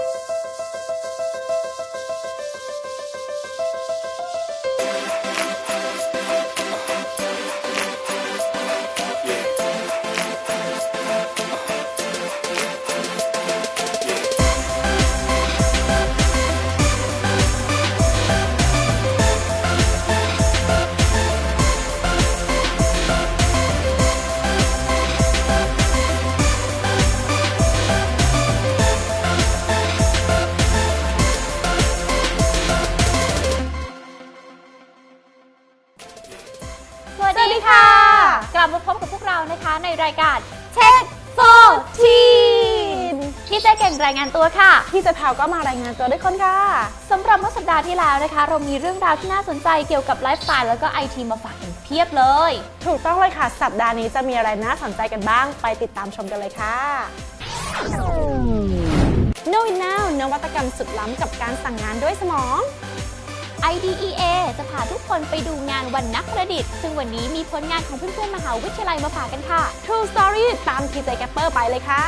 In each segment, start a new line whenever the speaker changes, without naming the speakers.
ส รายการเช็คโซทีนพี่เจ๊เก่งรายงานตัวค่ะ
พี่เจะแพวก็มารายงานตัวด้วยคนค่ะ
สำหรับเมื่อสัปดาห์ที่แล้วนะคะ เรามีเรื่องราวที่น่าสนใจเกี่ยวกับไลฟ์สไตล์แล้วก็ไอทีมาฝากกันเพียบเลย
ถูกต้องเลยค่ะ สัปดาห์นี้จะมีอะไรน่าสนใจกันบ้าง ไปติดตามชมกันเลยค่ะ No Now นวัตกรรมสุดล้ำกับการสั่งงานด้วยสมอง
IDEA จะพาทุกคนไปดูงานวันนักประดิษฐ์ ซึ่งวันนี้มีผลงานของเพื่อนๆมหาวิทยาลัยมาฝากกันค่ะ
True Story ตามทีเจแกปเปอร์ไปเลยค่ะ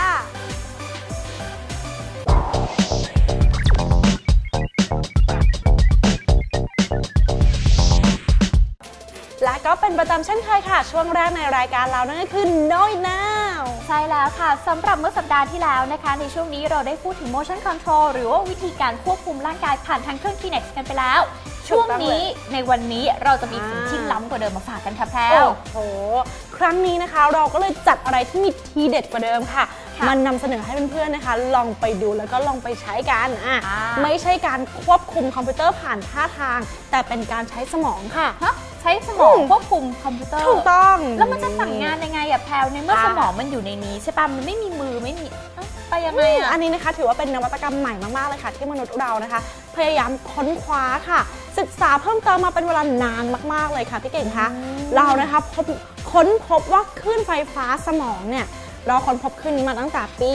และก็เป็นประจำเช่นเคยค่ะ ช่วงแรกในรายการเรานั่นก็คือ No Now
ใช่แล้วค่ะสำหรับเมื่อสัปดาห์ที่แล้วนะคะ ในช่วงนี้เราได้พูดถึง motion control หรือว่าวิธีการควบคุมร่างกายผ่านทางเครื่อง Kinect กันไปแล้ว ช่วงนี้ในวันนี้เราจะมีสิ่งที่ล้ำกว่าเดิมมาฝากกันค่ะแพรว
โอ้โห ครั้งนี้นะคะเราก็เลยจัดอะไรที่มีทีเด็ดกว่าเดิมค่ะ
ค่ะ
มันนำเสนอให้เพื่อนๆนะคะ ลองไปดูแล้วก็ลองไปใช้กันอะ
อ่า
ไม่ใช่การควบคุมคอมพิวเตอร์ผ่านท่าทาง แต่เป็นการใช้สมองค่ะ
ฮะ ใช้สมอง
อืม
ควบคุมคอมพิวเตอร์
ถูกต้อง
แล้วมันจะสั่งงานยังไงอะแพรวในเมื่อ
ค่ะ
สมองมันอยู่ในนี้ใช่ปะมันไม่มีมือไม่มีเอ้าไปยังไง
อืม
อะ
อันนี้นะคะถือว่าเป็นนวัตกรรมใหม่มากๆเลยค่ะ ที่มนุษย์เรานะคะ พยายามค้นคว้าค่ะ ศึกษาเพิ่มเติมมาเป็นเวลานานมาก ๆเลยค่ะพี่เก่งคะเรานะคะพบค้นพบว่าคลื่นไฟฟ้าสมองเนี่ยเราค้นพบคลื่นนี้มาตั้งแต่ปี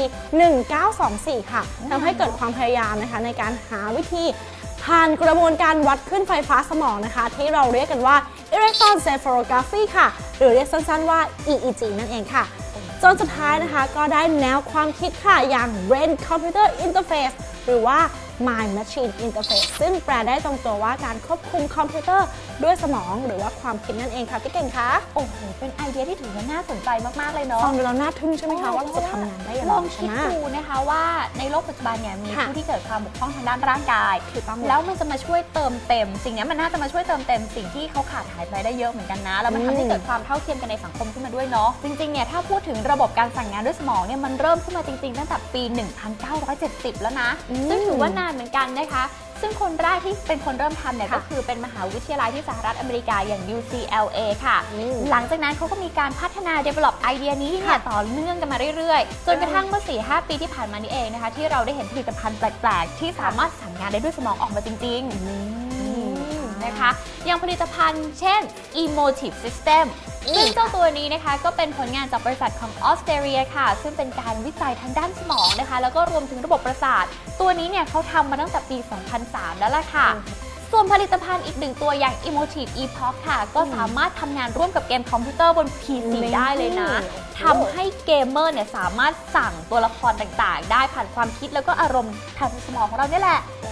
1924 ค่ะทำให้เกิดความพยายามนะคะในการหาวิธี ผ่านกระบวนการวัดขึ้นไฟฟ้าสมองนะคะ ที่เราเรียกกันว่า electroencephalography ค่ะ หรือเรียกสั้นๆว่า EEG นั่นเองค่ะ จนสุดท้ายนะคะก็ได้แนวความคิดค่ะ อย่าง Brain Computer Interface หรือว่า Mind Machine Interface ซึ่งแปลได้ตรงตัวว่าการควบคุมคอมพิวเตอร์ด้วยสมองหรือว่าความคิดนั่นเองค่ะพี่เก่งคะ
โอ้โห เป็นไอเดียที่ถือว่าน่าสนใจมาก ๆ เลยเนาะ
ฟังดูแล้วน่าทึ่งใช่ไหมคะว่าเราจะทำงานได้อย่างไร
ลอง
ใช่
คิด
ไหม
ดูนะคะว่าในโลกปัจจุบันเนี่ยมี
ค่ะ
ผู้ที่เกิดความบกพร่องทางด้านร่างกาย
ถูกต้องเลย
แล้วมันจะมาช่วยเติมเต็ม สิ่งเนี้ยมันน่าจะมาช่วยเติมเต็มสิ่งที่เขาขาดหายไปได้เยอะเหมือนกันนะ แล้วมัน
อืม
ทำให้เกิดความเท่าเทียมกันในสังคมขึ้นมาด้วยเนาะ จริง ๆ เนี่ยถ้าพูดถึงระบบการสั่งงานด้วยสมองเนี่ยมันเริ่มขึ้นมาจริง ๆ ตั้งแต่ปี 1970 แล้วนะ
อืม
ซึ่งถือว่านานเหมือนกันนะคะ ซึ่งคนแรกที่เป็นคนเริ่มทำเนี่ย
ค่ะ
ก็คือเป็นมหาวิทยาลัยที่สหรัฐอเมริกาอย่าง UCLA ค่ะ
อืม
หลังจากนั้นเขาก็มีการพัฒนา develop ไอเดียนี้เนี่ยต่อเนื่องกันมาเรื่อยๆ จนกระทั่งเมื่อ 4-5 ปีที่ผ่านมานี้เองนะคะ ที่เราได้เห็นผลิตภัณฑ์แปลกๆ ที่สามารถสั่งงานได้ด้วยสมองออกมาจริงๆ นะคะ อย่างผลิตภัณฑ์เช่น Emotive System ซึ่งเจ้าตัวนี้นะคะก็เป็นผลงานจากบริษัทของออสเตรเลียค่ะ ซึ่งเป็นการวิจัยทางด้านสมองนะคะ แล้วก็รวมถึงระบบประสาท ตัวนี้เนี่ยเขาทำมาตั้งแต่ปี 2003 แล้วล่ะค่ะ ส่วนผลิตภัณฑ์อีกหนึ่งตัวอย่าง Emotive Epoch ค่ะ ก็สามารถทำงานร่วมกับเกมคอมพิวเตอร์บน PC
นี่
ได้เลยนะ
โอ้
ทำให้เกมเมอร์เนี่ยสามารถสั่งตัวละครต่างๆ ได้ผ่านความคิดแล้วก็อารมณ์ทางสมองของเราเนี่ยแหละ
โอ้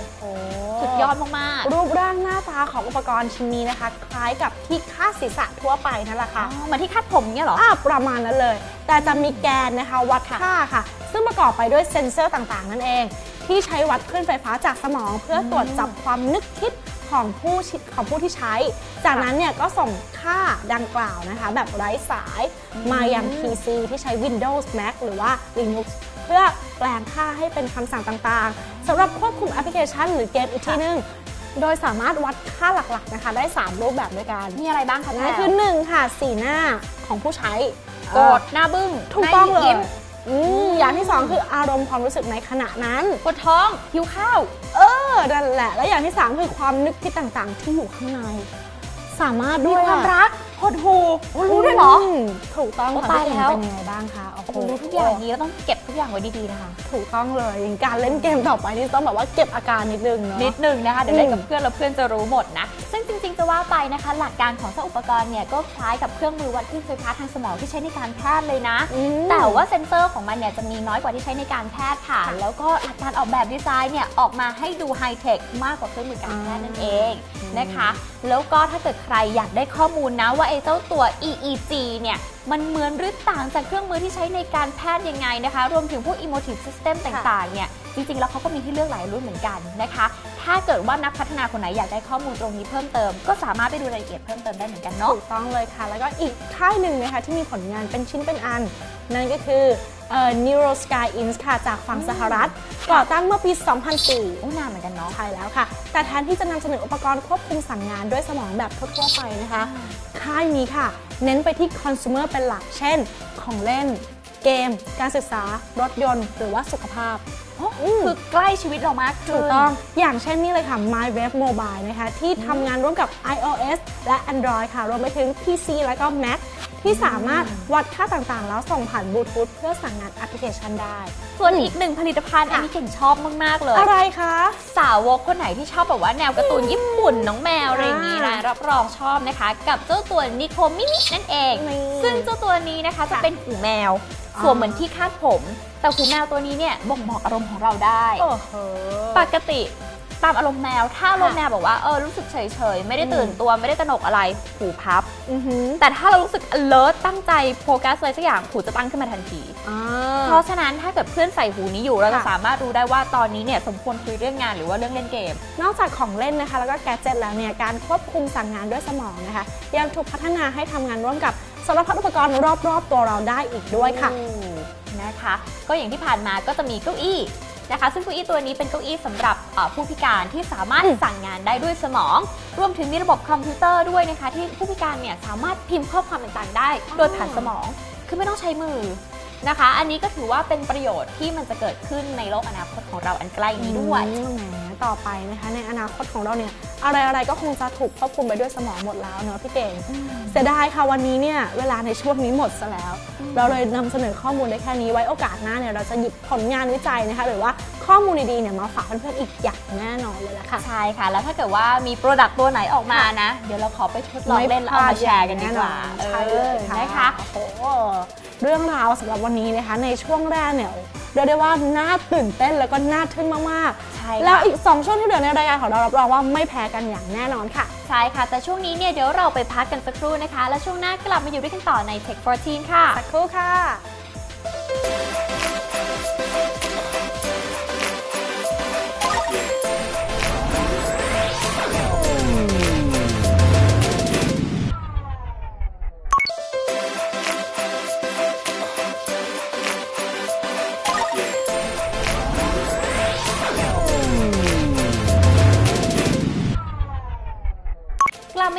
สุดยอดมากๆ
รูปร่างหน้าตาของอุปกรณ์ชิ้นนี้นะคะ คล้ายกับที่คาดศีรษะทั่วไปนั่นแหละ
อ๋
ค่ะ
อเหมือนที่คาดผมเนี่ยเหรอ
อ่าประมาณนั้นเลย แต่จะมีแกนนะคะวัดค่าค่ะ ซึ่งประกอบไปด้วยเซ็นเซอร์ต่างๆ นั่นเอง ที่ใช้วัดคลื่นไฟฟ้าจากสมอง เพื่อตรวจจับความนึกคิดของผู้ชิของผู้ที่ใช้ จากนั้นเนี่ยก็ส่งค่าดังกล่าวนะคะ แบบไร้สายมายัง PC ที่ใช้ Windows Mac หรือว่า Linux เพื่อแปลงค่าให้เป็นคำสั่งต่างๆสำหรับควบคุมแอปพลิเคชัน หรือเกมอีกทีนึงโดยสามารถวัดค่าหลักๆนะคะ ได้ 3 รูปแบบด้วยกัน
มีอะไรบ้างคะ
นั่
แม่
นคือ 1 ค่ะ สีหน้าของผู้ใช้
โกรธหน้าบึ้ง
ถูกต้องเล
หน้ายม
อืมอย่างที่ 2 คืออารมณ์ความรู้สึกในขณะนั้น
ปวดท้องหิวข้าว
เออนั่นแหละ และอย่างที่ 3 คือความนึกคิดต่างๆ ที่อยู่ข้างใน สามารถ
มี
ด้วย
ความ
อะ
รักหดหูโอ้รู้ด้วยเหรอ
มถูกต้อง
โอ้
ค่ะ
ตาย
พี่เก่ง
แล้ว
เป็นยังไงบ้างคะ โอ้โห
รู้ทุกอย่างนี้ก็ต้องเก็บทุกอย่างไว้ดีๆนะคะ
ถูกต้องเลยอย่างการเล่นเกมต่อไปนี่ต้องแบบว่าเก็บอาการนิดนึงเนาะ
นิดนึงนะคะ เดี๋ยวเล่น
อืม
กับเพื่อนแล้วเพื่อนจะรู้หมดนะ ซึ่งจริงๆ จะว่าไปนะคะ หลักการของเจ้าอุปกรณ์เนี่ยก็คล้ายกับเครื่องมือวัดคลื่นไฟฟ้าทางสมองที่ใช้ในการแพทย์เลยนะ
อืม
แต่ว่าเซ็นเซอร์ของมันเนี่ยจะมีน้อยกว่าที่ใช้ในการแพทย์ค่ะ แล้วก็หลักการออกแบบดีไซน์เนี่ยออกมาให้ดูไฮเทคมากกว่าเครื่องมือการแพทย์นั่นเองนะคะ แล้วก็ถ้าเกิดใครอยากได้ข้อมูลนะว่าไอ้เจ้าตัว EEG เนี่ย มันเหมือนหรือต่างจากเครื่องมือที่ใช้ในการแพทย์ยังไงนะคะ รวมถึงพวก emotive system ต่างๆ เนี่ย จริง ๆ แล้วเขาก็มีให้เลือกหลายรุ่นเหมือนกันนะคะ ถ้าเกิดว่านักพัฒนาคนไหนอยากได้ข้อมูลตรงนี้เพิ่มเติม ก็สามารถไปดูรายละเอียดเพิ่มเติมได้เหมือนกันเนาะ
ถูกต้องเลยค่ะ แล้วก็อีกค่ายหนึ่งนะคะที่มีผลงานเป็นชิ้นเป็นอัน นั่นก็คือเอ่อ Neurosky Inc. ค่ะ จากฝั่งสหรัฐ ก่อตั้งเมื่อปี 2004
โอ้นานเหมือนกันเนาะ
ใช่แล้วค่ะ แต่แทนที่จะนำเสนออุปกรณ์ควบคุมสั่งงานด้วยสมองแบบทั่วๆไปนะคะ ค่ายนี้ค่ะ เน้นไปที่คอน sumer เป็นหลัก เช่น ของเล่น เกม การศึกษา รถยนต์ หรือว่าสุขภาพ
คือใกล้ชีวิตเรามากขึ้น
ถูกต้อง อย่างเช่นนี่เลยค่ะ MyWeb Mobile นะคะ ที่ทำงานร่วมกับ iOS และ Android ค่ะ รวมไปถึง PC และก็ Mac ที่สามารถวัดค่าต่างๆ แล้วส่งผ่านบลูทูธเพื่อสั่งงานแอปพลิเคชันได้
ส่วนอีกหนึ่งผลิตภัณฑ์อันนี้เก่งชอบมากๆเลย
อะไรคะ
สาวกคนไหนที่ชอบแบบว่าแนวการ์ตูนญี่ปุ่นน้องแมวอะไรอย่างนี้นะรับรองชอบนะคะ กับเจ้าตัวนิโคมิมินั่นเอง
นี่
ซึ่งเจ้าตัวนี้นะคะจะ
ค่ะ
เป็นหูแมว
อ๋อ
สวมเหมือนที่คาดผม แต่หูแมวตัวนี้เนี่ยบ่งบอกอารมณ์ของเราได้
โอ้โห
ปกติตามอารมณ์แมว ถ้าอารมณ์
ค่ะ
แมวบอกว่าเออรู้สึกเฉยๆ ไม่ได้ตื่น
อืม
ตัวไม่ได้ตระหนกอะไรหูพับ
อือหือ
แต่ถ้าเรารู้สึก alert ตั้งใจโฟกัสอะไรสักอย่างหูจะตั้งขึ้นมาทันที
อ่า
เพราะฉะนั้นถ้าเกิดเพื่อนใส่หูนี้อยู่เราจะ
ค่ะ
สามารถรู้ได้ว่าตอนนี้เนี่ยสมควรคุยเรื่องงานหรือว่าเรื่องเล่นเกม
นอกจากของเล่นนะคะ แล้วก็แกดเจิตแล้วเนี่ยการควบคุมสั่งงานด้วยสมองนะคะ ยังถูกพัฒนาให้ทำงานร่วมกับ สารพัดอุปกรณ์รอบๆ ตัวเราได้อีกด้วยค่ะ
นะคะ ก็อย่างที่ผ่านมาก็จะมีเก้าอี้นะคะ ซึ่งเก้าอี้ตัวนี้เป็นเก้าอี้สำหรับเอ่อผู้พิการที่สามารถ
อืม
สั่งงานได้ด้วยสมอง รวมถึงมีระบบคอมพิวเตอร์ด้วยนะคะ ที่ผู้พิการเนี่ยสามารถพิมพ์ข้อความต่างๆ ได้ โดยผ่านสมอง คือไม่ต้องใช้มือ นะคะ อันนี้ก็ถือว่าเป็นประโยชน์ที่มันจะเกิดขึ้นในโลกอนาคตของเราอันใกล้นี้ด้วย
อืมแหมต่อไปนะคะในอนาคตของเราเนี่ยอะไรๆก็คงจะถูกควบคุมไปด้วยสมองหมดแล้วเนอะพี่เก่งเสียดายค่ะวันนี้เนี่ยเวลาในช่วงนี้หมดซะแล้ว เราเลยนำเสนอข้อมูลได้แค่นี้ไว้โอกาสหน้าเนี่ยเราจะหยิบผลงานวิจัยนะคะ หรือว่าข้อมูลดีๆเนี่ยมาฝากเพื่อนๆอีกอย่างแน่นอนเลยละค่ะ
ใช่ค่ะ แล้วถ้าเกิดว่ามีโปรดักต์ตัวไหนออกมานะ เดี๋ยวเราขอไปทดลองเล่นแล้วเอามาแชร์กันดีกว่า
ใช่เลย
ออ
ค่ะ
นะคะ
โอ้โห เรื่องราวสำหรับวันนี้นะคะ ในช่วงแรกเนี่ยเรียกได้ว่าน่าตื่นเต้นแล้วก็น่าทึ่งมาก
ใช่
ๆ
ค่ะ
แล้วอีก 2 ช่วงที่เหลือในรายการของเรารับรองว่าไม่แพ้กันอย่างแน่นอนค่ะ
ใช่ค่ะ แต่ช่วงนี้เนี่ยเดี๋ยวเราไปพักกันสักครู่นะคะ แล้วช่วงหน้ากลับมาอยู่ด้วยกันต่อใน Tech 14 ค่ะ
สักครู่ค่ะ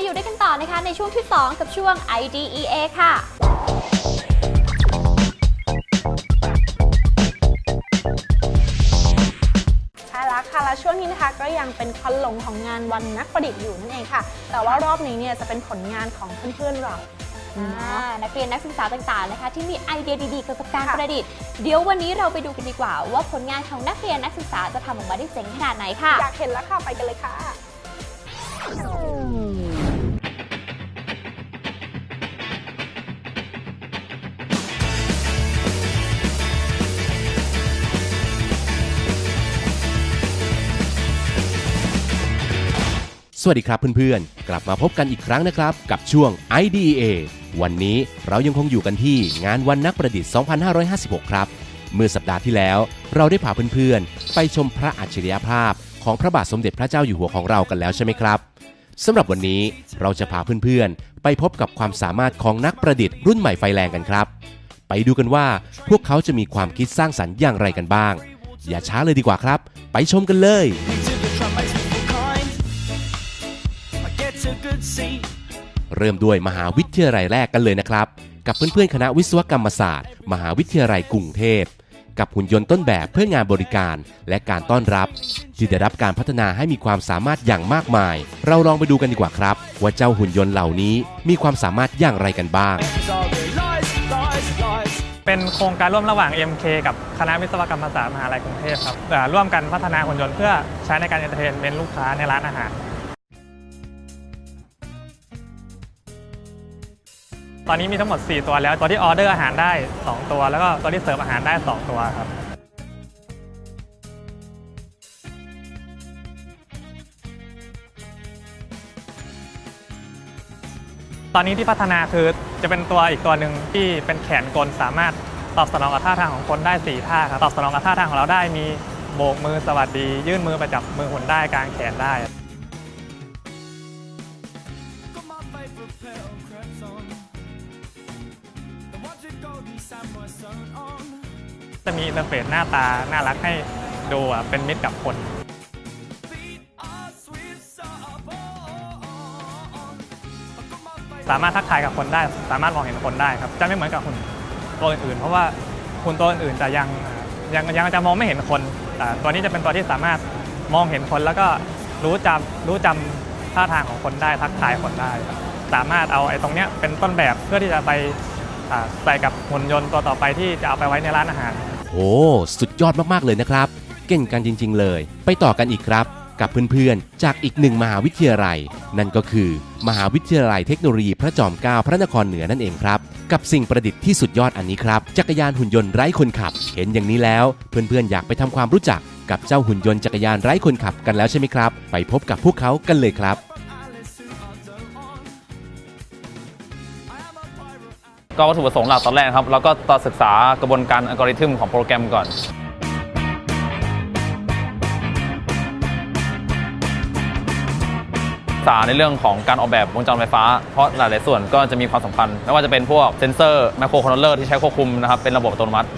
อยู่ด้วยกันต่อนะคะในช่วงที่ 2 กับช่วง IDEA ค่ะ
ใช่แล้วค่ะและช่วงนี้นะคะก็ยังเป็นควันหลงของงานวันนักประดิษฐ์อยู่นั่นเองค่ะ แต่ว่ารอบนี้เนี่ยจะเป็นผลงานของเพื่อนๆเรา
อ่านักเรียนนักศึกษาต่างๆนะคะที่มีไอเดียดีๆเกี่ยวกับการ
ค่ะ
ประดิษฐ์เดี๋ยววันนี้เราไปดูกันดีกว่า ว่าผลงานของนักเรียนนักศึกษาจะทำออกมาได้เจ๋งขนาดไหนค่ะ
อยากเห็นแล้วค่ะไปกันเลยค่ะ
วัสดีครับเพื่อนๆ กลับมาพบกันอีกครั้งนะครับ กับช่วง IDEA วันนี้เรายังคงอยู่กันที่งานวันนักประดิษฐ์ 2556 ครับ เมื่อสัปดาห์ที่แล้ว เราได้พาเพื่อนๆ ไปชมพระอัจฉริยภาพ ของพระบาทสมเด็จพระเจ้าอยู่หัวของเรากันแล้วใช่ไหมครับสำหรับวันนี้เราจะพาเพื่อนๆ ไปพบกับความสามารถของนักประดิษฐ์รุ่นใหม่ไฟแรงกันครับ ไปดูกันว่าพวกเขาจะมีความคิดสร้างสรรค์อย่างไรกันบ้าง อย่าช้าเลยดีกว่าครับ ไปชมกันเลย เริ่มด้วยมหาวิทยาลัยแรกกันเลยนะครับ กับเพื่อนๆคณะวิศวกรรมศาสตร์ มหาวิทยาลัยกรุงเทพ กับหุ่นยนต์ต้นแบบเพื่องานบริการและการต้อนรับที่ได้รับการพัฒนาให้มีความสามารถอย่างมากมาย เราลองไปดูกันดีกว่าครับ ว่าเจ้าหุ่นยนต์เหล่านี้มีความสามารถอย่างไรกันบ้าง
It's all the lies, lies, lies.
เป็นเป็นโครงการร่วมระหว่าง MK กับคณะวิศวกรรมศาสตร์มหาลัยกรุงเทพครับเอ่อร่วมกันพัฒนาหุ่นยนต์เพื่อใช้ในการเอนเตอร์เทนเมนต์ลูกค้าในร้านอาหาร ตอนนี้มีทั้งหมด 4 ตัวแล้ว ตัวที่ออเดอร์อาหารได้ 2 ตัว แล้วก็ตัวที่เสิร์ฟอาหารได้ 2 ตัวครับตอนนี้ที่พัฒนาคือจะเป็นตัวอีกตัวหนึ่งที่เป็นแขนกลสามารถตอบสนองกับท่าทางของคนได้ 4 ท่าครับตอบสนองกับท่าทางของเราได้มีโบกมือสวัสดี ยื่นมือไปจับมือหุ่นได้กางแขนได้ จะมีอินเทอร์เฟซหน้าตา น่ารักให้ดูเป็นมิตรกับคน สามารถทักทายกับคนได้ สามารถมองเห็นคนได้ครับ จะไม่เหมือนกับหุ่นตัวอื่นๆ เพราะว่าหุ่นตัวอื่นๆจะยังยังยังจะมองไม่เห็นคนแต่ตัวนี้จะเป็นตัวที่สามารถมองเห็นคนแล้วก็รู้จำรู้จำท่าทางของคนได้ทักทายคนได้ สามารถเอาไอ้ตรงเนี้ยเป็นต้นแบบเพื่อที่จะไป ใส่กับหุ่นยนต์ตัวต่อไปที่จะเอาไปไว้ในร้านอาหาร
โอ้ สุดยอดมากๆเลยนะครับ เก่งกันจริง ๆ เลย ไปต่อกันอีกครับ กับเพื่อนๆ จากอีกหนึ่งมหาวิทยาลัย นั่นก็คือ มหาวิทยาลัยเทคโนโลยีพระจอมเกล้าพระนครเหนือนั่นเองครับ กับสิ่งประดิษฐ์ที่สุดยอดอันนี้ครับ จักรยานหุ่นยนต์ไร้คนขับ เห็นอย่างนี้แล้ว เพื่อนๆ อยากไปทำความรู้จักกับเจ้าหุ่นยนต์จักรยานไร้คนขับกันแล้วใช่ไหมครับ ไปพบกับพวกเขากันเลยครับ
ก็วัตถุประสงค์หลักตอนแรกครับเราก็ตอศึกษากระบวนการอัลกอริทึมของโปรแกรมก่อนศึกษาในเรื่องของการออกแบบวงจรไฟฟ้า เพราะหลาย ๆ ส่วนก็จะมีความสำคัญ ไม่ว่าจะเป็นพวกเซนเซอร์ไมโครคอนโทรลเลอร์ที่ใช้ควบคุมนะครับ เป็นระบบอัตโนมัติ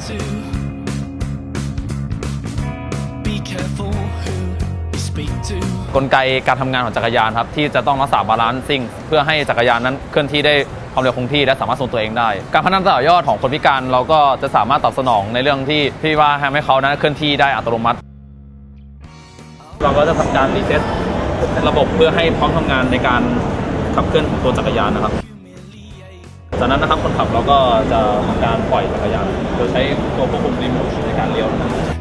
กลไกการทำงานของจักรยานครับที่จะต้องรักษาบาลานซ์ซิ่งเพื่อให้จักรยานนั้นเคลื่อนที่ได้ความเร็วคงที่และสามารถทรงตัวเองได้ การพัฒนาต่อยอดของคนพิการเราก็จะสามารถตอบสนองในเรื่องที่ที่ว่าทำให้เขานั้นเคลื่อนที่ได้อัตโนมัติ เราก็จะทำการรีเซ็ตระบบเพื่อให้พร้อมทำงานในการขับเคลื่อนของตัวจักรยานนะครับ จากนั้นนะครับคนขับเราก็จะทำการปล่อยจักรยานโดยใช้ตัวควบคุมรีโมทในการเลี้ยวนะครับ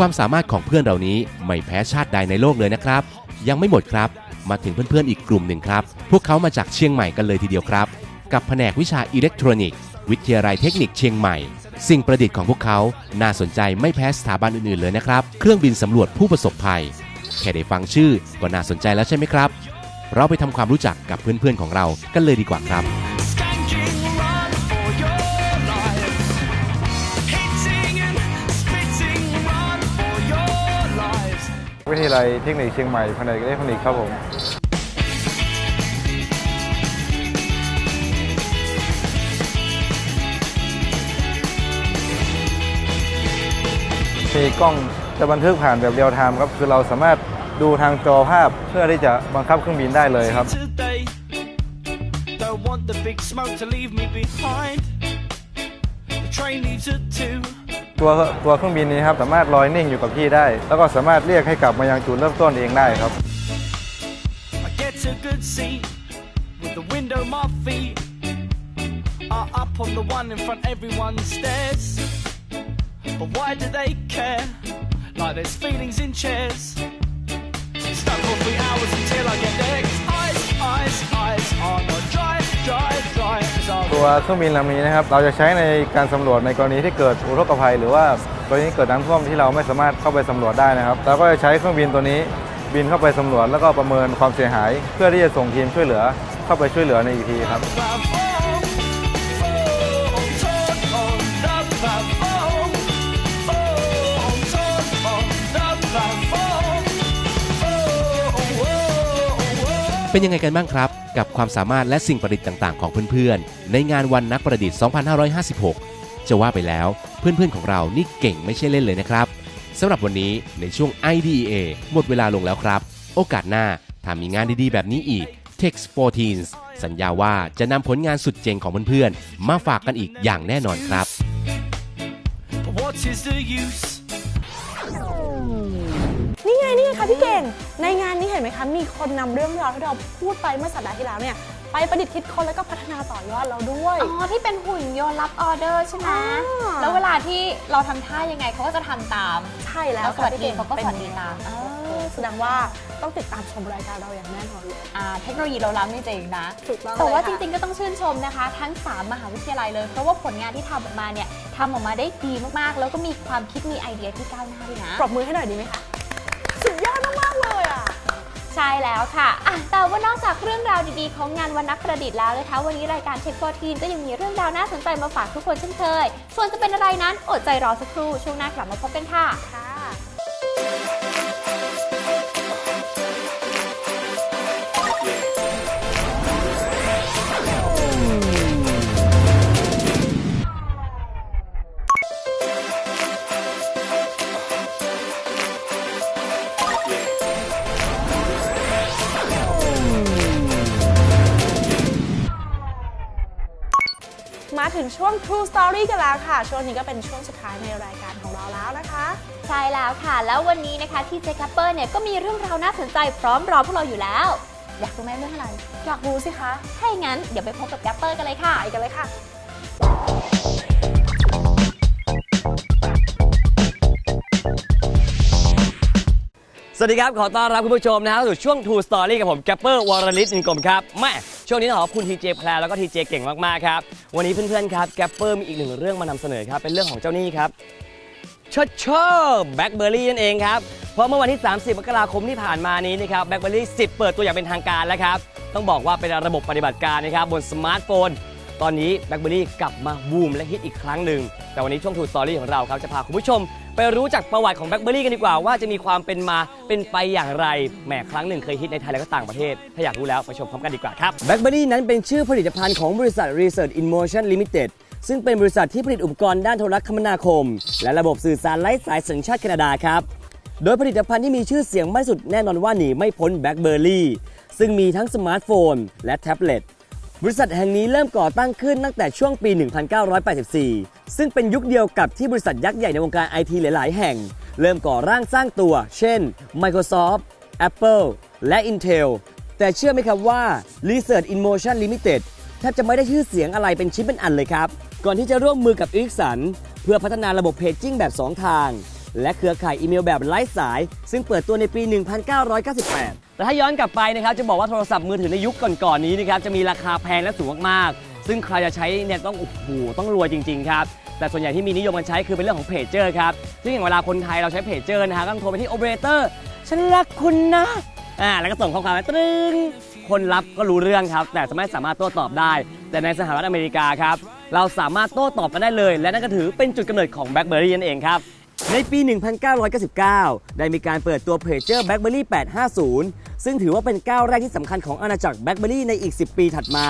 ความสามารถของเพื่อนเหล่านี้ไม่แพ้ชาติใดในโลกเลยนะครับ ยังไม่หมดครับ มาถึงเพื่อนๆอีกกลุ่มหนึ่งครับ พวกเขามาจากเชียงใหม่กันเลยทีเดียวครับ กับแผนกวิชาอิเล็กทรอนิกส์วิทยาลัยเทคนิคเชียงใหม่ สิ่งประดิษฐ์ของพวกเขา น่าสนใจไม่แพ้สถาบันอื่นๆเลยนะครับ เครื่องบินสำรวจผู้ประสบภัย แค่ได้ฟังชื่อก็น่าสนใจแล้วใช่ไหมครับ เราไปทำความรู้จักกับเพื่อนๆของเรากันเลยดีกว่าครับ
วิทยาลัยเทคนิคเชียงใหม่แผนกอิเล็กทรอนิกส์ครับผมมีกล้องจะบันทึกผ่านแบบเรียลไทม์ครับ คือเราสามารถดูทางจอภาพเพื่อที่จะบังคับเครื่องบินได้เลยครับ
Don't want the big smoke to leave me behind. The train leaves at two.
ตัวตัวเครื่องบินนี้ครับสามารถลอยนิ่งอยู่กับที่ได้ แล้วก็สามารถเรียกให้กลับมายังจุดเริ่มต้นเองได้ครับ
I get a good seat with the window, my feet are up on the one in front. Everyone stares, but why do they care? Like there's feelings in chairs. Stuck for three hours until I get there.
ตัวเครื่องบินลำนี้นะครับ เราจะใช้ในการสำรวจในกรณีที่เกิดอุทกภัย หรือว่ากรณีเกิดน้ำท่วมที่เราไม่สามารถเข้าไปสำรวจได้นะครับเราก็จะใช้เครื่องบินตัวนี้บินเข้าไปสำรวจแล้วก็ประเมินความเสียหาย เพื่อที่จะส่งทีมช่วยเหลือเข้าไปช่วยเหลือในอีกทีครับ
เป็นยังไงกันบ้างครับ กับความสามารถและสิ่งประดิษฐ์ต่างๆ ของเพื่อนๆ ในงานวันนักประดิษฐ์ 2556 จะว่าไปแล้วเพื่อนๆ ของเรานี่เก่งไม่ใช่เล่นเลยนะครับสำหรับวันนี้ในช่วง IDEA หมดเวลาลงแล้วครับ โอกาสหน้าถ้ามีงานดีๆ แบบนี้อีก Tech 14 สัญญาว่าจะนำผลงานสุดเจ๋งของเพื่อนๆ มาฝากกันอีกอย่างแน่นอนครับ
นี่ไงนี่ไงคะพี่เก่ง ในงานนี้เห็นไหมคะ มีคนนำเรื่องราวที่เราพูดไปเมื่อสัปดาห์ที่แล้วเนี่ย ไปประดิษฐ์คิดค้นแล้วก็พัฒนาต่อยอดเราด้วย
อ๋อ ที่เป็นหุ่นยนต์รับออเดอร์ใช่ไหม
อ่า
แล้วเวลาที่เราทำท่ายังไงเขาก็จะทำตาม
ใช่แล้
แล้ววส
ค่ะ
วัส
พี่
ดี
เก่ง
เขาก็
ป็น
สวัสดีตาม
เออแสดงว่าต้องติดตามชมรายการเราอย่างแน่นอนเลย
อ่าเทคโนโลยีเราล้ำจริงๆนะ
ถูกต้อง
แต่ว่า
เลย
จ
ค่ะ
ริงๆ ก็ต้องชื่นชมนะคะ ทั้ง 3 มหาวิทยาลัยเลย เพราะว่าผลงานที่ทำออกมาเนี่ยทำออกมาได้ดีมากๆ แล้วก็มีความคิดมีไอเดียที่ก้าวหน้าด้วยนะ
ปรบมือให้หน่อยดีไหมคะ
ใช่แล้วค่ะอะ แต่ว่านอกจากเรื่องราวดีๆ ของงานวันนักประดิษฐ์แล้วนะคะ วันนี้รายการเช็คโฟทีนก็ยังมีเรื่องราวน่าสนใจมาฝากทุกคนเช่นเคย ส่วนจะเป็นอะไรนั้นอดใจรอสักครู่ช่วงหน้ากลับมาพบกันค่ะ
ถึงช่วง True Story กันแล้วค่ะ ช่วงนี้ก็เป็นช่วงสุดท้ายในรายการของเราแล้วนะคะ
ใช่แล้วค่ะ แล้ววันนี้นะคะที่เจคัปเปอร์เนี่ยก็มีเรื่องราวน่าสนใจพร้อมรอพวกเราอยู่แล้ว อยากรู้ไหมเรื่องอะไร
อยากรู้สิคะ
ถ้าอย่างนั้นเดี๋ยวไปพบกับแกปเปอร์กันเลยค่ะ
ไปกันเลยค่ะ
สวัสดีครับ ขอต้อนรับคุณผู้ชมนะครับสู่ช่วง True Story กับผมแกปเปอร์วรลิศอินกลมครับแม่ ช่วงนี้ต้องขอบคุณทีเจแพรแล้วก็ทีเจเก่งมากๆครับ วันนี้เพื่อนๆครับแกปเปอร์มีอีกหนึ่งเรื่องมานำเสนอครับ เป็นเรื่องของเจ้าหนี้ครับเชดเชอร์แบล็คเบอร์รี่นั่นเองครับ เพราะเมื่อวันที่ 30 มกราคมที่ผ่านมานี้นะครับแบล็คเบอร์รี่10 เปิดตัวอย่างเป็นทางการแล้วครับ ต้องบอกว่าเป็นระบบปฏิบัติการนะครับบนสมาร์ทโฟน ตอนนี้แบล็คเบอร์รี่กลับมาบูมและฮิตอีกครั้งหนึ่ง แต่วันนี้ช่วง True Story ของเราครับจะพาคุณผู้ชม ไปรู้จักประวัติของแบล็คเบอร์รี่กันดีกว่าว่าจะมีความเป็นมาเป็นไปอย่างไรแหมครั้งหนึ่งเคยฮิตในไทยและก็ต่างประเทศ ถ้าอยากรู้แล้วไปชมพร้อมกันดีกว่าครับแบล็คเบอร์รี่นั้นเป็นชื่อผลิตภัณฑ์ของบริษัท Research in Motion Limited ซึ่งเป็นบริษัทที่ผลิตอุปกรณ์ด้านโทรคมนาคม และระบบสื่อสารไร้สายสัญชาติแคนาดาครับโดยผลิตภัณฑ์ที่มีชื่อเสียงมากสุดแน่นอนว่าหนีไม่พ้นแบล็คเบอรี่ซึ่งมีทั้งสมาร์ทโฟน และแท็บเล็ต บริษัทแห่งนี้เริ่มก่อตั้งขึ้นตั้งแต่ช่วงปี 1984 ซึ่งเป็นยุคเดียวกับที่บริษัทยักษ์ใหญ่ในวงการไอทีหลาย ๆ แห่ง เริ่มก่อร่างสร้างตัว เช่น Microsoft Apple และ Intel แต่เชื่อไหมครับว่า Research in Motion Limited แทบจะไม่ได้ชื่อเสียงอะไรเป็นชิ้นเป็นอันเลยครับ ก่อนที่จะร่วมมือกับ Ericsson เพื่อพัฒนาระบบเพจจิ้งแบบ 2 ทาง และเครือข่ายอีเมลแบบไร้สาย ซึ่งเปิดตัวในปี 1998 แต่ถ้าย้อนกลับไปนะครับจะบอกว่าโทรศัพท์มือถือในยุคก่อนๆนี้นะครับจะมีราคาแพงและสูงมากๆ ซึ่งใครจะใช้เนี่ยต้องโอ้โหต้องรวยจริง ๆ ครับ แต่ส่วนใหญ่ที่มีนิยมกันใช้คือเป็นเรื่องของเพจเจอร์ครับ ซึ่งอย่างเวลาคนไทยเราใช้เพจเจอร์นะฮะก็ต้องโทรไปที่โอเปอเรเตอร์ฉันรักคุณนะอ่าแล้วก็ส่งข้อความมาตรึงคนรับก็รู้เรื่องครับ แต่ไม่สามารถโต้ตอบได้ แต่ในสหรัฐอเมริกาครับเราสามารถโต้ตอบกันได้เลย และนั่นก็ถือเป็นจุดกำเนิดของ BlackBerry นั่นเองครับในปี 1999 ได้มีการเปิดตัวเพจเจอร์ BlackBerry 850 ซึ่งถือว่าเป็นก้าวแรกที่สำคัญของอาณาจักร BlackBerry ในอีก 10 ปีถัดมา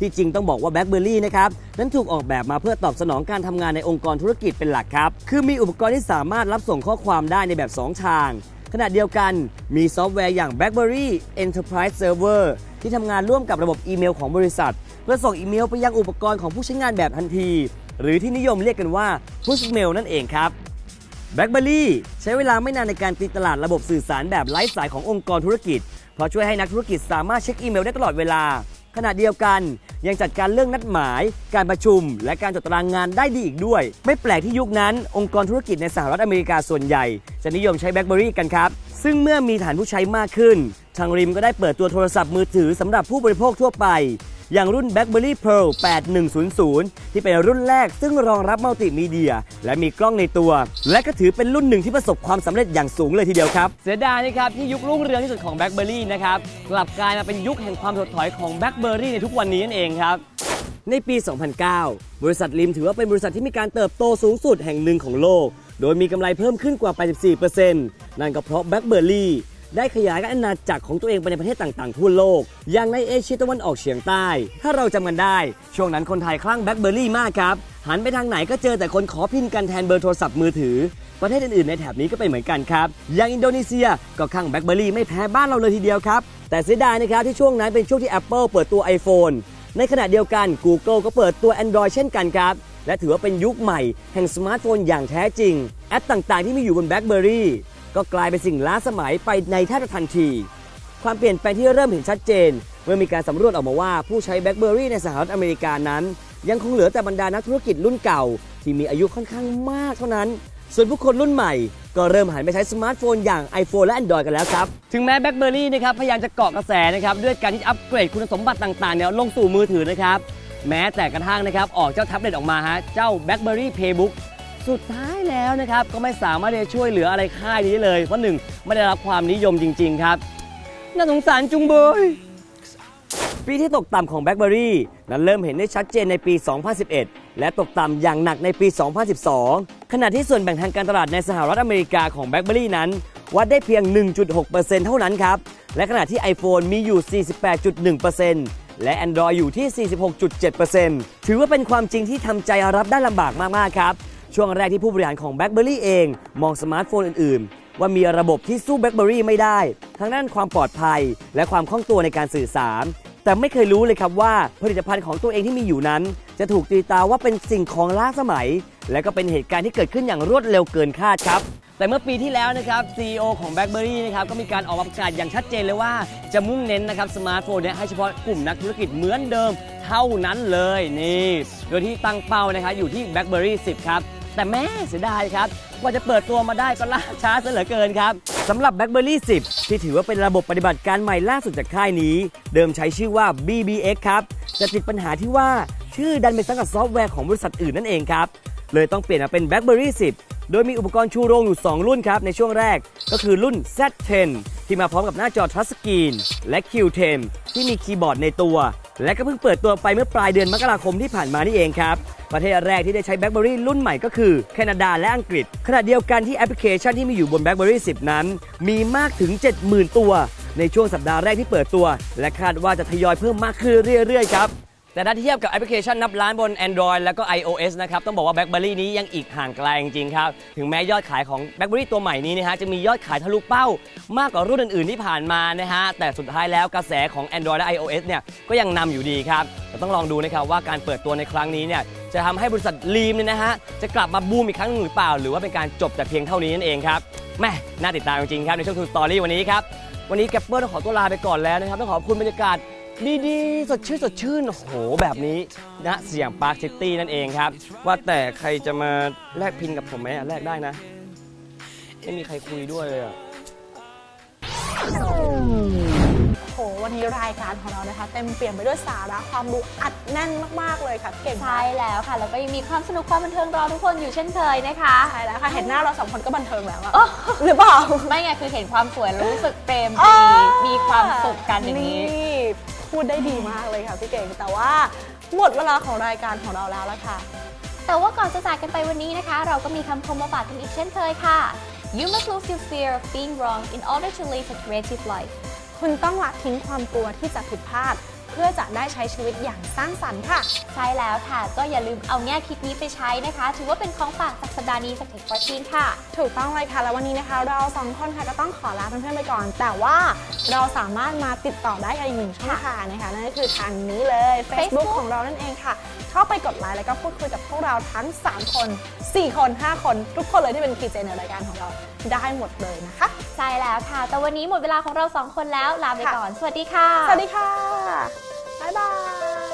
ที่จริงต้องบอกว่า BlackBerry นะครับนั้นถูกออกแบบมาเพื่อตอบสนองการทำงานในองค์กรธุรกิจเป็นหลักครับ คือมีอุปกรณ์ที่สามารถรับส่งข้อความได้ในแบบ 2 ทาง ขณะเดียวกันมีซอฟต์แวร์อย่าง BlackBerry Enterprise Server ที่ทำงานร่วมกับระบบอีเมลของบริษัทเพื่อส่งอีเมลไปยังอุปกรณ์ของผู้ใช้งานแบบทันที หรือที่นิยมเรียกกันว่า Push Mail นั่นเองครับ BlackBerry ใช้เวลาไม่นานในการตีตลาดระบบสื่อสารแบบไร้สายขององค์กรธุรกิจ เพราะช่วยให้นักธุรกิจสามารถเช็คอีเมลได้ตลอดเวลา ขณะเดียวกัน ยังจัดการเรื่องนัดหมาย การประชุม และการจัดตารางงานได้ดีอีกด้วย ไม่แปลกที่ยุคนั้น องค์กรธุรกิจในสหรัฐอเมริกาส่วนใหญ่ จะนิยมใช้ BlackBerry กันครับ ซึ่งเมื่อมีฐานผู้ใช้มากขึ้น ทางริมก็ได้เปิดตัวโทรศัพท์มือถือสำหรับผู้บริโภคทั่วไป อย่างรุ่น BlackBerry Pearl 8100 ที่เป็นรุ่นแรกซึ่งรองรับมัลติมีเดีย และมีกล้องในตัว และก็ถือเป็นรุ่นหนึ่งที่ประสบความสำเร็จอย่างสูงเลยทีเดียวครับ เสียดายนะครับที่ยุครุ่งเรืองที่สุดของ BlackBerry นะครับกลับกลายมาเป็นยุคแห่งความถดถอยของ BlackBerry ในทุกวันนี้นั่นเองครับในปี 2009 บริษัทลิมถือว่าเป็นบริษัทที่มีการเติบโตสูงสุดแห่งหนึ่งของโลก โดยมีกำไรเพิ่มขึ้นกว่า 84%นั่นก็เพราะ BlackBerry ได้ขยายอาณาจักรของตัวเองไปในประเทศต่างๆทั่วโลก อย่างในเอเชียตะวันออกเฉียงใต้ ถ้าเราจำกันได้ ช่วงนั้นคนไทยคลั่ง BlackBerry มากครับ หันไปทางไหนก็เจอแต่คนขอพินกันแทนเบอร์โทรศัพท์มือถือ ประเทศอื่นๆในแถบนี้ก็เป็นเหมือนกันครับ อย่างอินโดนีเซียก็คลั่ง BlackBerry ไม่แพ้บ้านเราเลยทีเดียวครับ แต่เสียดายนะครับที่ช่วงนั้นเป็นช่วงที่ Apple เปิดตัว iPhone ในขณะเดียวกัน Google ก็เปิดตัว Android เช่นกันครับ และถือว่าเป็นยุคใหม่แห่งสมาร์ทโฟนอย่างแท้จริง แอปต่างๆที่มีอยู่บน BlackBerry ก็กลายเป็นสิ่งล้าสมัยไปในแทบทันที ความเปลี่ยนแปลงที่เริ่มเห็นชัดเจน เมื่อมีการสำรวจออกมาว่าผู้ใช้แบล็คเบอร์รี่ในสหรัฐอเมริกานั้น ยังคงเหลือแต่บรรดานักธุรกิจรุ่นเก่า ที่มีอายุค่อนข้างมากเท่านั้นส่วนผู้คนรุ่นใหม่ก็เริ่มหันไปใช้สมาร์ทโฟนอย่าง iPhone และ Android กันแล้วครับ ถึงแม้แบล็คเบอร์รี่นะครับพยายามจะเกาะกระแสนะครับด้วยการที่อัปเกรดคุณสมบัติต่างๆเนี่ยลงสู่มือถือนะครับ แม้แต่กระทั่งนะครับออกเจ้าแท็บเล็ตออกมาฮะเจ้า BlackBerry Paybook สุดท้ายแล้วนะครับ ก็ไม่สามารถจะช่วยเหลืออะไรค่ายนี้ได้เลย เพราะหนึ่งไม่ได้รับความนิยมจริง ๆ ครับ น่าสงสารจุงเบย ปีที่ตกต่ำของ BlackBerry นั้นเริ่มเห็นได้ชัดเจนในปี 2011 และตกต่ำอย่างหนักในปี 2012 ขณะที่ส่วนแบ่งทางการตลาดในสหรัฐอเมริกาของ BlackBerry นั้น วัดได้เพียง 1.6%เท่านั้นครับ และขณะที่ iPhone มีอยู่ 48.1%และ Android อยู่ที่ 46.7%ถือว่าเป็นความจริงที่ทำใจรับได้ลำบากมาก ๆ ครับ ช่วงแรกที่ผู้บริหารของ BlackBerry เอง มองสมาร์ทโฟนอื่น ๆ ว่ามีระบบที่สู้ BlackBerry ไม่ได้ ทั้งด้านความปลอดภัย และความคล่องตัวในการสื่อสาร แต่ไม่เคยรู้เลยครับว่าผลิตภัณฑ์ของตัวเองที่มีอยู่นั้น จะถูกตีตาว่าเป็นสิ่งของล้าสมัย และก็เป็นเหตุการณ์ที่เกิดขึ้นอย่างรวดเร็วเกินคาดครับแต่เมื่อปีที่แล้วนะครับ CEO ของ BlackBerry นะครับก็มีการออกประกาศอย่างชัดเจนเลยว่าจะมุ่งเน้นนะครับสมาร์ทโฟนเนี่ยให้เฉพาะกลุ่มนักธุรกิจเหมือนเดิมเท่านั้นเลยนี่ โดยที่ตั้งเป้านะครับอยู่ที่ BlackBerry 10 ครับ แต่แม่เสียดายครับกว่าจะเปิดตัวมาได้ก็ล่าช้าซะเหลือเกินครับสำหรับ BlackBerry 10 ที่ถือว่าเป็นระบบปฏิบัติการใหม่ล่าสุดจากค่ายนี้ เดิมใช้ชื่อว่า BBX ครับแต่ติดปัญหาที่ว่าชื่อดันเป็นสังกัดซอฟต์แวร์ของบริษัทอื่นนั่นเองครับ เลยต้องเปลี่ยนมาเป็น BlackBerry 10 โดยมีอุปกรณ์ชูโรงอยู่ 2 รุ่นครับ ในช่วงแรกก็คือรุ่น Z10 ที่มาพร้อมกับหน้าจอทัชสกรีนและ Q10 ที่มีคีย์บอร์ดในตัว และก็เพิ่งเปิดตัวไปเมื่อปลายเดือนมกราคมที่ผ่านมานี่เองครับ ประเทศแรกที่ได้ใช้ BlackBerry รุ่นใหม่ก็คือ แคนาดาและอังกฤษ ขณะเดียวกันที่แอปพลิเคชันที่มีอยู่บน BlackBerry 10 นั้น มีมากถึง 70,000 ตัว ในช่วงสัปดาห์แรกที่เปิดตัว และคาดว่าจะทยอยเพิ่มมากขึ้นเรื่อยๆครับ แต่ถ้าเทียบกับแอปพลิเคชันนับล้านบน Android แล้วก็ iOS นะครับ ต้องบอกว่า BlackBerry นี้ยังอีกห่างไกลจริงๆครับ ถึงแม้ยอดขายของ BlackBerry ตัวใหม่นี้นะฮะจะมียอดขายทะลุเป้ามากกว่ารุ่นอื่นๆที่ผ่านมานะฮะ แต่สุดท้ายแล้วกระแสของ Android และ iOS เนี่ยก็ยังนำอยู่ดีครับแต่ต้องลองดูนะครับว่าการเปิดตัวในครั้งนี้เนี่ยจะทำให้บริษัทลีมเนี่ยนะฮะจะกลับมาบูมอีกครั้งหนึ่งหรือเปล่า หรือว่าเป็นการจบแต่เพียงเท่านี้นั่นเองครับแม่น่าติดตามจริงๆครับในช่วงทูสตอรี่วันนี้ครับวันนี้แกปเปอร์ต้องขอตัวลาไปก่อนแล้วนะครับต้องขอบคุณบรรยากาศ ดีๆ สดชื่นสดชื่นโอ้โห แบบนี้นะเสียงปาร์คซิตี้นั่นเองครับ ว่าแต่ใครจะมาแลกพินกับผมไหมอะแลกได้นะ ไม่มีใครคุยด้วยเลยอะ
โหวันนี้รายการของเรานะคะ เต็มเปี่ยมไปด้วยสาระความรู้อัดแน่นมาก ๆ เลยค่ะพี่เก่ง
ใช่แล้วค่ะ แล้วก็ยังมีความสนุกความบันเทิงรอทุกคนอยู่เช่นเคยนะคะ
ใช่แล้วค่ะเห็นหน้าเราสองคนก็บันเทิงแล้วอะ
โอ้
หรือเปล่า
ไม่ไงคือเห็นความสวยแล้วรู้สึกเปรม
อ๋
ป
อ
รีมีความสุขกันอย่างนี้
นี่ พูดได้ดีมากเลยค่ะพี่เก่ง แต่ว่าหมดเวลาของรายการของเราแล้วละค่ะ
แต่ว่าก่อนจะจากกันไปวันนี้นะคะ เราก็มีคำคมมาฝากกันอีกเช่นเคยค่ะ You must lose your fear of being wrong in order to live a creative life
คุณต้องละทิ้งความกลัวที่จะผิดพลาด เพื่อจะได้ใช้ชีวิตอย่างสร้างสรรค์ค่ะ
ใช่แล้วค่ะ ก็อย่าลืมเอาแง่คิดนี้ไปใช้นะคะ ถือว่าเป็นของฝากจากสัปดาห์นี้จากเทคฟอร์ทีนค่ะ
ถูกต้องเลยค่ะ แล้ววันนี้นะคะ เราสองคนค่ะก็ต้องขอลาเพื่อนๆไปก่อน แต่ว่าเราสามารถมาติดต่อได้กันอีกหนึ่งช่องทางนะคะนั่นก็คือทางนี้เลย Facebook
Facebook
ของเรานั่นเองค่ะ เข้าไปกดไลค์แล้วก็พูดคุยกับพวกเราทั้ง 3 คน 4 คน 5 คน ทุกคนเลยที่เป็นพีเจในรายการของเราได้หมดเลยนะคะ
ใช่แล้วค่ะ แต่วันนี้หมดเวลาของเราสองคนแล้วลาไปก่อน สวัสดีค่ะ
สวัสดีค่ะ บ๊ายบาย